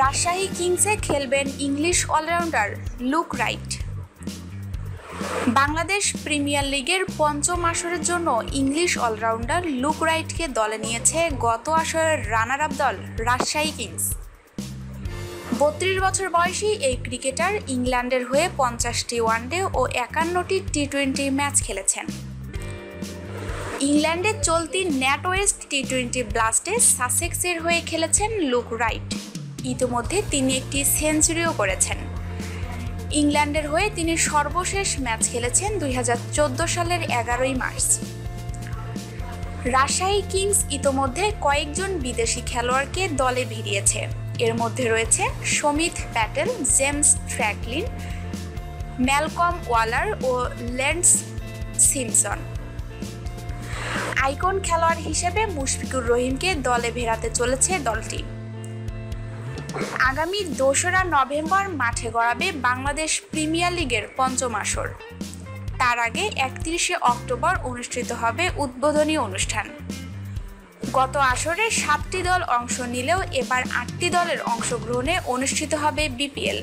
রাজশাহী কিংসে খেলবেন English allrounder Luke Wright. Bangladesh premier লিগের পঞ্চম আসরের জন্য ইংলিশ অলরাউন্ডার লুক রাইটকে দলে নিয়েছে গত আসরের রানার আপ দল রাজশাহী কিংস। বত্রিশ বছর বয়সী এই ক্রিকেটার ইংল্যান্ডের হয়ে পঞ্চাশটি ওয়ানডে ও একান্নটি টি টোয়েন্টি ম্যাচ খেলেছেন। ইংল্যান্ডের চলতি ন্যাটওয়েস্ট টি টোয়েন্টি ব্লাস্টে সাসেক্সের হয়ে খেলেছেন লুক রাইট। ইতিমধ্যে তিনি একটি সেঞ্চুরিও করেছেন। ইংল্যান্ডের হয়ে তিনি সর্বশেষ ম্যাচ খেলেছেন দু হাজার চোদ্দ সালের এগারোই মার্চ। রাজশাহী কিংস ইতোমধ্যে কয়েকজন বিদেশি খেলোয়াড়কে দলে ভিড়িয়েছে। এর মধ্যে রয়েছে Samit Patel, James Franklin Malcolm Waller ও লেন্স সিমসন। আইকন খেলোয়াড় হিসেবে মুশফিকুর রহিমকে দলে ভেড়াতে চলেছে দলটি। আগামী দোসরা নভেম্বর মাঠে গড়াবে বাংলাদেশ প্রিমিয়ার লিগের পঞ্চম আসর। তার আগে একত্রিশে অক্টোবর অনুষ্ঠিত হবে উদ্বোধনী অনুষ্ঠান। গত আসরে সাতটি দল অংশ নিলেও এবার আটটি দলের অংশগ্রহণে অনুষ্ঠিত হবে বিপিএল।